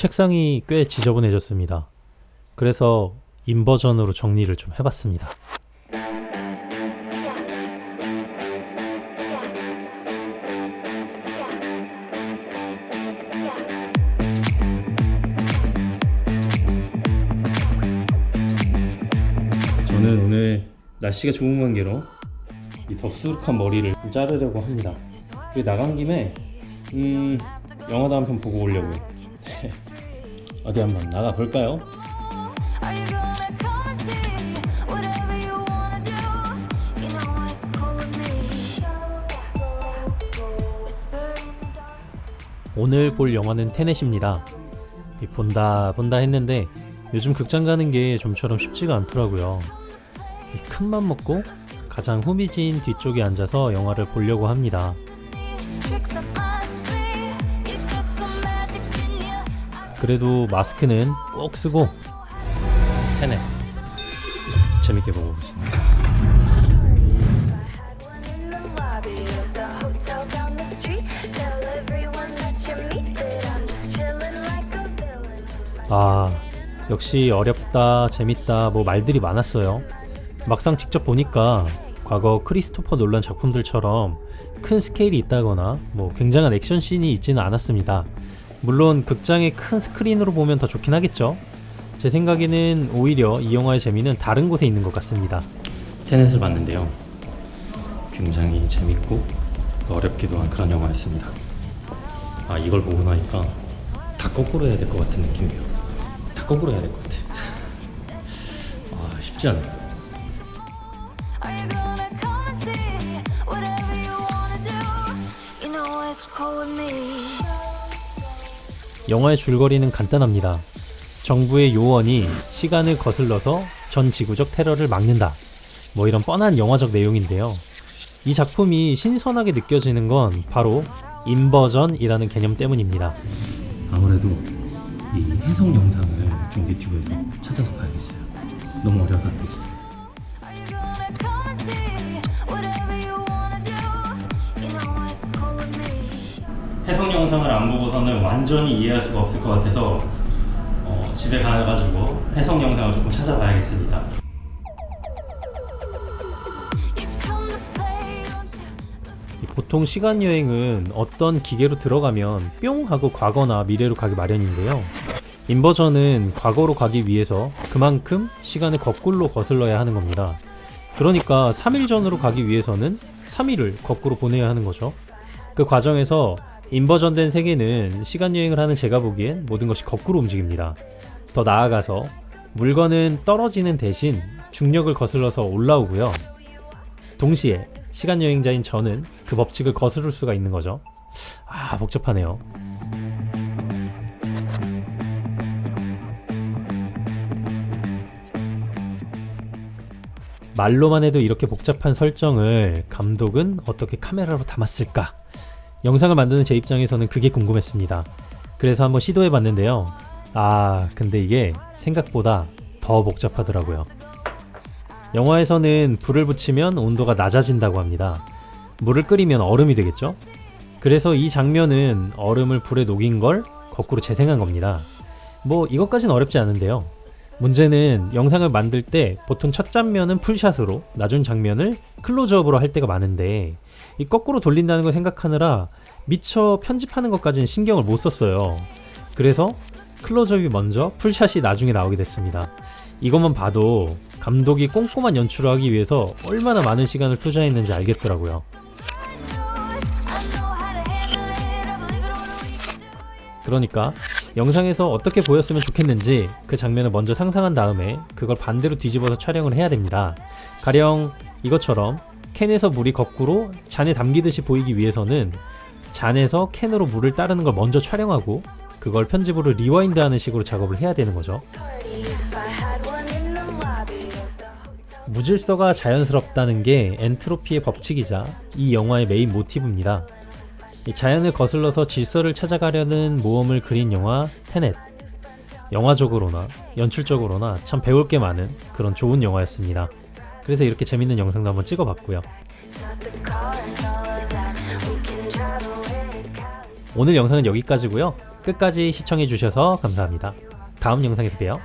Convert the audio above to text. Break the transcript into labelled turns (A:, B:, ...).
A: 책상이 꽤 지저분해졌습니다. 그래서 인버전으로 정리를 좀 해봤습니다. 저는 오늘 날씨가 좋은 관계로 이 덥수룩한 머리를 좀 자르려고 합니다. 그리고 나간 김에 음, 영화도 한 편 보고 오려고요. 어디 한번 나가 볼까요?
B: Are you gonna come and see whatever you wanna do? You know it's cool with me. Whisper in the dark.
A: 오늘 볼 영화는 테넷입니다. 이 본다 본다 했는데 요즘 극장 가는 게 좀처럼 쉽지가 않더라고요. 큰 맘 먹고 가장 후미진 뒤쪽에 앉아서 영화를 보려고 합니다. 그래도 마스크는 꼭 쓰고 테넷 재밌게 보고
B: villain.
A: 아 역시 어렵다 재밌다 뭐 말들이 많았어요 막상 직접 보니까 과거 크리스토퍼 놀란 작품들처럼 큰 스케일이 있다거나 뭐 굉장한 액션 씬이 있지는 않았습니다 물론 극장의 큰 스크린으로 보면 더 좋긴 하겠죠 제 생각에는 오히려 이 영화의 재미는 다른 곳에 있는 것 같습니다 테넷을 봤는데요 굉장히 재밌고 어렵기도 한 그런 영화였습니다 아 이걸 보고 나니까 다 거꾸로 해야 될 것 같은 느낌이에요 다 거꾸로 해야 될 것 같아. 아 쉽지 않아.
B: Are you gonna come and see whatever you wanna do? You know it's cool with me.
A: 영화의 줄거리는 간단합니다. 정부의 요원이 시간을 거슬러서 전 지구적 테러를 막는다. 뭐 이런 뻔한 영화적 내용인데요. 이 작품이 신선하게 느껴지는 건 바로 인버전이라는 개념 때문입니다. 아무래도 이 해석 영상을 좀 유튜브에서 찾아서 봐야겠어요. 너무 어려서 안 되겠어요. 영상을 안 보고서는 완전히 이해할 수가 없을 것 같아서 어, 집에 가가지고 해석 영상을 조금 찾아봐야겠습니다. 보통 시간 여행은 어떤 기계로 들어가면 뿅 하고 과거나 미래로 가기 마련인데요. 인버전은 과거로 가기 위해서 그만큼 시간을 거꾸로 거슬러야 하는 겁니다. 그러니까 3일 전으로 가기 위해서는 3일을 거꾸로 보내야 하는 거죠. 그 과정에서 인버전된 세계는 시간 여행을 하는 제가 보기엔 모든 것이 거꾸로 움직입니다. 더 나아가서 물건은 떨어지는 대신 중력을 거슬러서 올라오고요. 동시에 시간 여행자인 저는 그 법칙을 거스를 수가 있는 거죠. 아, 복잡하네요. 말로만 해도 이렇게 복잡한 설정을 감독은 어떻게 카메라로 담았을까? 영상을 만드는 제 입장에서는 그게 궁금했습니다. 그래서 한번 시도해 봤는데요. 아, 근데 이게 생각보다 더 복잡하더라고요. 영화에서는 불을 붙이면 온도가 낮아진다고 합니다. 물을 끓이면 얼음이 되겠죠? 그래서 이 장면은 얼음을 불에 녹인 걸 거꾸로 재생한 겁니다. 뭐 이것까진 어렵지 않은데요. 문제는 영상을 만들 때 보통 첫 장면은 풀샷으로 나중 장면을 클로즈업으로 할 때가 많은데 이 거꾸로 돌린다는 걸 생각하느라 미처 편집하는 것까지는 신경을 못 썼어요. 그래서 클로즈업이 먼저 풀샷이 나중에 나오게 됐습니다. 이것만 봐도 감독이 꼼꼼한 연출을 하기 위해서 얼마나 많은 시간을 투자했는지 알겠더라고요. 그러니까 영상에서 어떻게 보였으면 좋겠는지 그 장면을 먼저 상상한 다음에 그걸 반대로 뒤집어서 촬영을 해야 됩니다. 가령 이것처럼 캔에서 물이 거꾸로 잔에 담기듯이 보이기 위해서는 잔에서 캔으로 물을 따르는 걸 먼저 촬영하고 그걸 편집으로 리와인드하는 식으로 작업을 해야 되는 거죠. 무질서가 자연스럽다는 게 엔트로피의 법칙이자 이 영화의 메인 모티브입니다. 이 자연을 거슬러서 질서를 찾아가려는 모험을 그린 영화 테넷. 영화적으로나 연출적으로나 참 배울 게 많은 그런 좋은 영화였습니다. 그래서 이렇게 재밌는 영상도 한번 찍어봤고요. 오늘 영상은 여기까지고요. 끝까지 시청해주셔서 감사합니다. 다음 영상에서 봬요.